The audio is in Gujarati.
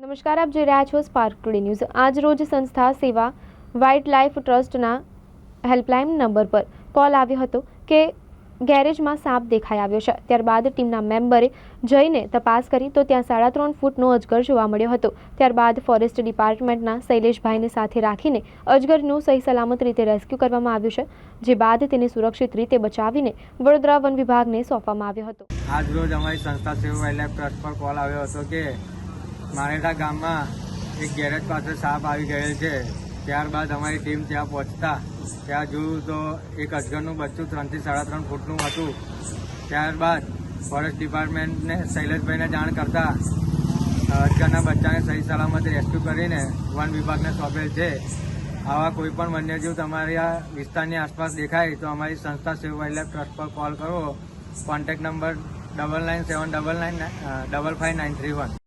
નમસ્કાર, આપ જોઈ રહ્યા છો સ્પાર્ક ટુડે ન્યૂઝ આજ રોજ સંસ્થા સેવા વાઇલ્ડ લાઇફ ટ્રસ્ટના હેલ્પલાઇન નંબર પર કોલ આવ્યો હતો કે ગેરેજમાં સાપ દેખાઈ આવ્યો છે. ત્યારબાદ ટીમના મેમ્બરે જઈને તપાસ કરી તો ત્યાં સાડા ત્રણ ફૂટનો અજગર જોવા મળ્યો હતો. ત્યારબાદ ફોરેસ્ટ ડિપાર્ટમેન્ટના શૈલેષભાઈને સાથે રાખીને અજગરનું સહી સલામત રીતે રેસ્ક્યુ કરવામાં આવ્યું છે, જે બાદ તેને સુરક્ષિત રીતે બચાવીને વડોદરા વન વિભાગને સોંપવામાં આવ્યો હતો. આજ રોજ અમારી સંસ્થા સેવા વાઇલ્ડ લાઇફ ટ્રસ્ટ પર કોલ આવ્યો હતો કે મારેટા ગામમાં એક ગેરેજ પાસે સાપ આવી ગયેલ છે. ત્યારબાદ અમારી ટીમ ત્યાં પહોંચતા. ત્યાં જોયું તો એક અજગરનું બચ્ચું ત્રણથી સાડા ત્રણ ફૂટનું હતું. ત્યારબાદ ફોરેસ્ટ ડિપાર્ટમેન્ટને શૈલેષભાઈને જાણ કરતા અજગરના બચ્ચાને સહી સલામત રેસ્ક્યુ કરીને વન વિભાગને સોંપેલ છે. આવા કોઈ પણ વન્યજીવ તમારા વિસ્તારની આસપાસ દેખાય તો અમારી સંસ્થા સેવ વાઇલ્ડલાઇફ ટ્રસ્ટ પર કોલ કરો. Contact number double nine seven double nine double five nine three one.